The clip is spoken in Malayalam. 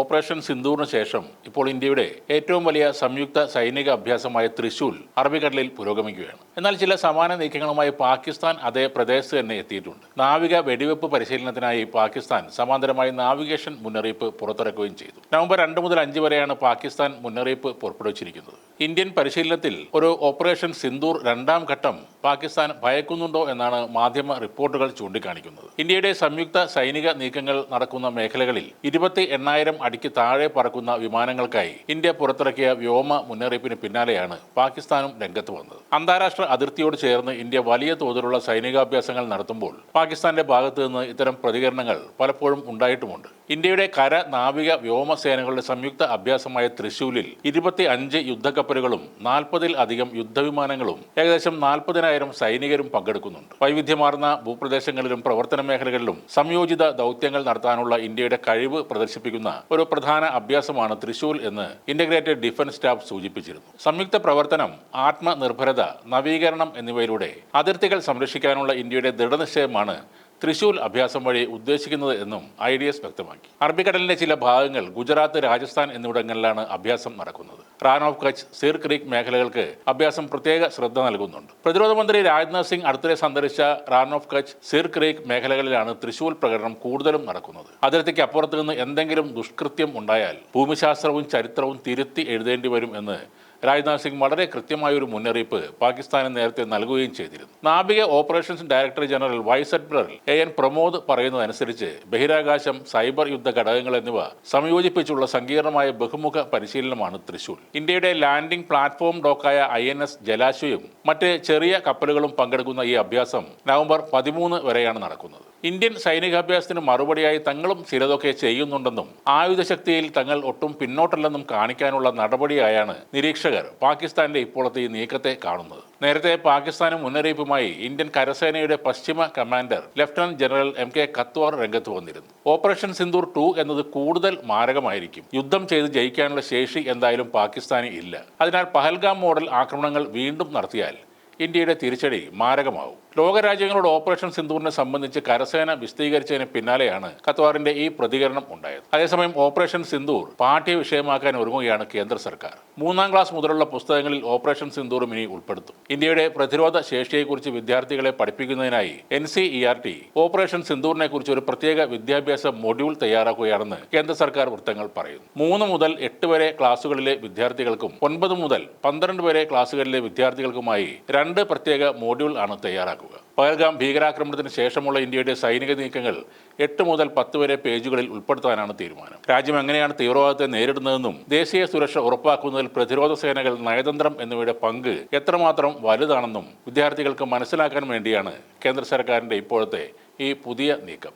ഓപ്പറേഷൻ സിന്ദൂറിന് ശേഷം ഇപ്പോൾ ഇന്ത്യയുടെ ഏറ്റവും വലിയ സംയുക്ത സൈനിക അഭ്യാസമായ തൃശൂൽ അറബിക്കടലിൽ പുരോഗമിക്കുകയാണ്. എന്നാൽ ചില സമാന നീക്കങ്ങളുമായി പാകിസ്ഥാൻ അതേ പ്രദേശത്ത് തന്നെ എത്തിയിട്ടുണ്ട്. നാവിക വെടിവെപ്പ് പരിശീലനത്തിനായി പാകിസ്ഥാൻ സമാന്തരമായി നാവിഗേഷൻ മുന്നറിയിപ്പ് പുറത്തിറക്കുകയും ചെയ്തു. നവംബർ രണ്ട് മുതൽ അഞ്ച് വരെയാണ് പാകിസ്ഥാൻ മുന്നറിയിപ്പ് പുറപ്പെടുവിച്ചിരിക്കുന്നത്. ഇന്ത്യൻ പരിശീലനത്തിൽ ഒരു ഓപ്പറേഷൻ സിന്ദൂർ രണ്ടാം ഘട്ടം പാകിസ്ഥാൻ ഭയക്കുന്നുണ്ടോ എന്നാണ് മാധ്യമ റിപ്പോർട്ടുകൾ ചൂണ്ടിക്കാണിക്കുന്നത്. ഇന്ത്യയുടെ സംയുക്ത സൈനിക നീക്കങ്ങൾ നടക്കുന്ന മേഖലകളിൽ ഇരുപത്തി എണ്ണായിരം അടിക്ക് താഴെ പറക്കുന്ന വിമാനങ്ങൾക്കായി ഇന്ത്യ പുറത്തിറക്കിയ വ്യോമ മുന്നറിയിപ്പിന് പിന്നാലെയാണ് പാകിസ്ഥാനും രംഗത്ത് വന്നത്. അന്താരാഷ്ട്ര അതിർത്തിയോട് ചേർന്ന് ഇന്ത്യ വലിയ തോതിലുള്ള സൈനികാഭ്യാസങ്ങൾ നടത്തുമ്പോൾ പാകിസ്ഥാന്റെ ഭാഗത്തു നിന്ന് ഇത്തരം പ്രതികരണങ്ങൾ പലപ്പോഴും ഉണ്ടായിട്ടുമുണ്ട്. ഇന്ത്യയുടെ കര നാവിക വ്യോമസേനകളുടെ സംയുക്ത അഭ്യാസമായ തൃശൂലിൽ ഇരുപത്തി അഞ്ച് യുദ്ധക്കപ്പലുകളും നാൽപ്പതിൽ അധികം യുദ്ധവിമാനങ്ങളും ഏകദേശം നാൽപ്പതിനായിരം സൈനികരും പങ്കെടുക്കുന്നുണ്ട്. വൈവിധ്യമാർന്ന ഭൂപ്രദേശങ്ങളിലും പ്രവർത്തന മേഖലകളിലും സംയോജിത ദൗത്യങ്ങൾ നടത്താനുള്ള ഇന്ത്യയുടെ കഴിവ് പ്രദർശിപ്പിക്കുന്ന ഒരു പ്രധാന അഭ്യാസമാണ് തൃശൂൽ എന്ന് ഇന്റഗ്രേറ്റഡ് ഡിഫൻസ് സ്റ്റാഫ് സൂചിപ്പിച്ചിരുന്നു. സംയുക്ത പ്രവർത്തനം ആത്മനിർഭരത നവീകരണം എന്നിവയിലൂടെ അതിർത്തികൾ സംരക്ഷിക്കാനുള്ള ഇന്ത്യയുടെ ദൃഢനിശ്ചയമാണ് തൃശൂൽ അഭ്യാസം വഴി ഉദ്ദേശിക്കുന്നത് എന്നും ഐ ഡി എസ് വ്യക്തമാക്കി. അറബിക്കടലിന്റെ ചില ഭാഗങ്ങൾ ഗുജറാത്ത് രാജസ്ഥാൻ എന്നിവിടങ്ങളിലാണ് അഭ്യാസം നടക്കുന്നത്. റാൻ ഓഫ് കച്ച് സിർ ക്രീക്ക് മേഖലകൾക്ക് അഭ്യാസം പ്രത്യേക ശ്രദ്ധ നൽകുന്നുണ്ട്. പ്രതിരോധ മന്ത്രി രാജ്നാഥ് സിംഗ് അടുത്തിടെ സന്ദർശിച്ച റാൻ ഓഫ് കച്ച് സിർ ക്രീക്ക് മേഖലകളിലാണ് തൃശൂൽ പ്രകടനം കൂടുതലും നടക്കുന്നത്. അതിർത്തിക്ക് അപ്പുറത്ത് നിന്ന് എന്തെങ്കിലും ദുഷ്കൃത്യം ഉണ്ടായാൽ ഭൂമിശാസ്ത്രവും ചരിത്രവും തിരുത്തി എഴുതേണ്ടി വരും എന്ന് രാജ്നാഥ് സിംഗ് വളരെ കൃത്യമായ ഒരു മുന്നറിയിപ്പ് പാകിസ്ഥാന് നേരത്തെ നൽകുകയും ചെയ്തിരുന്നു. നാവിക operations director general vice admiral A N Pramod പറയുന്നതനുസരിച്ച് ബഹിരാകാശം സൈബർ യുദ്ധ ഘടകങ്ങൾ എന്നിവ സംയോജിപ്പിച്ചുള്ള സങ്കീർണമായ ബഹുമുഖ പരിശീലനമാണ് തൃശൂർ. ഇന്ത്യയുടെ ലാൻഡിംഗ് പ്ലാറ്റ്ഫോം ഡോക്കായ ഐ എൻ എസ് ജലാശ്വയും മറ്റ് ചെറിയ കപ്പലുകളും പങ്കെടുക്കുന്ന ഈ അഭ്യാസം നവംബർ പതിമൂന്ന് വരെയാണ് നടക്കുന്നത്. ഇന്ത്യൻ സൈനികാഭ്യാസത്തിന് മറുപടിയായി തങ്ങളും ചിലതൊക്കെ ചെയ്യുന്നുണ്ടെന്നും ആയുധശക്തിയിൽ തങ്ങൾ ഒട്ടും പിന്നോട്ടല്ലെന്നും കാണിക്കാനുള്ള നടപടിയായാണ് നിരീക്ഷകർ പാകിസ്ഥാന്റെ ഇപ്പോഴത്തെ ഈ നീക്കത്തെ കാണുന്നത്. നേരത്തെ പാകിസ്ഥാന് മുന്നറിയിപ്പുമായി ഇന്ത്യൻ കരസേനയുടെ പശ്ചിമ commander lieutenant general M K Katwar രംഗത്ത് വന്നിരുന്നു. ഓപ്പറേഷൻ സിന്ദൂർ ടു എന്നത് കൂടുതൽ മാരകമായിരിക്കും. യുദ്ധം ചെയ്ത് ജയിക്കാനുള്ള ശേഷി എന്തായാലും പാകിസ്ഥാന് ഇല്ല. അതിനാൽ പഹൽഗാം മോഡൽ ആക്രമണങ്ങൾ വീണ്ടും നടത്തിയാൽ ഇന്ത്യയുടെ തിരിച്ചടി മാരകമാവും. ലോകരാജ്യങ്ങളുടെ ഓപ്പറേഷൻ സിന്ദൂറിനെ സംബന്ധിച്ച് കരസേന വിശദീകരിച്ചതിന് പിന്നാലെയാണ് ഖത്വാറിന്റെ ഈ പ്രതികരണം ഉണ്ടായത്. അതേസമയം ഓപ്പറേഷൻ സിന്ധൂർ പാഠ്യ വിഷയമാക്കാൻ ഒരുങ്ങുകയാണ് കേന്ദ്ര സർക്കാർ. മൂന്നാം ക്ലാസ് മുതലുള്ള പുസ്തകങ്ങളിൽ ഓപ്പറേഷൻ സിന്ദൂറും ഇനി ഉൾപ്പെടുത്തും. ഇന്ത്യയുടെ പ്രതിരോധ ശേഷിയെക്കുറിച്ച് വിദ്യാർത്ഥികളെ പഠിപ്പിക്കുന്നതിനായി N C E R T operation സിന്ദൂറിനെ കുറിച്ച് ഒരു പ്രത്യേക വിദ്യാഭ്യാസ മൊഡ്യൂൾ തയ്യാറാക്കുകയാണെന്ന് കേന്ദ്ര സർക്കാർ വൃത്തങ്ങൾ പറയുന്നു. മൂന്ന് മുതൽ എട്ട് വരെ ക്ലാസുകളിലെ വിദ്യാർത്ഥികൾക്കും ഒൻപത് മുതൽ പന്ത്രണ്ട് വരെ ക്ലാസുകളിലെ വിദ്യാർത്ഥികൾക്കുമായി രണ്ട് പ്രത്യേക മോഡ്യൂൾ ആണ് തയ്യാറാക്കുക. പഹൽഗാം ഭീകരാക്രമണത്തിന് ശേഷമുള്ള ഇന്ത്യയുടെ സൈനിക നീക്കങ്ങൾ എട്ട് മുതൽ പത്ത് വരെ പേജുകളിൽ ഉൾപ്പെടുത്താനാണ് തീരുമാനം. രാജ്യം എങ്ങനെയാണ് തീവ്രവാദത്തെ നേരിടുന്നതെന്നും ദേശീയ സുരക്ഷ ഉറപ്പാക്കുന്നതിൽ പ്രതിരോധ സേനകൾ നയതന്ത്രം എന്നിവയുടെ പങ്ക് എത്രമാത്രം വലുതാണെന്നും വിദ്യാർത്ഥികൾക്ക് മനസ്സിലാക്കാൻ വേണ്ടിയാണ് കേന്ദ്ര സർക്കാരിന്റെ ഇപ്പോഴത്തെ ഈ പുതിയ നീക്കം.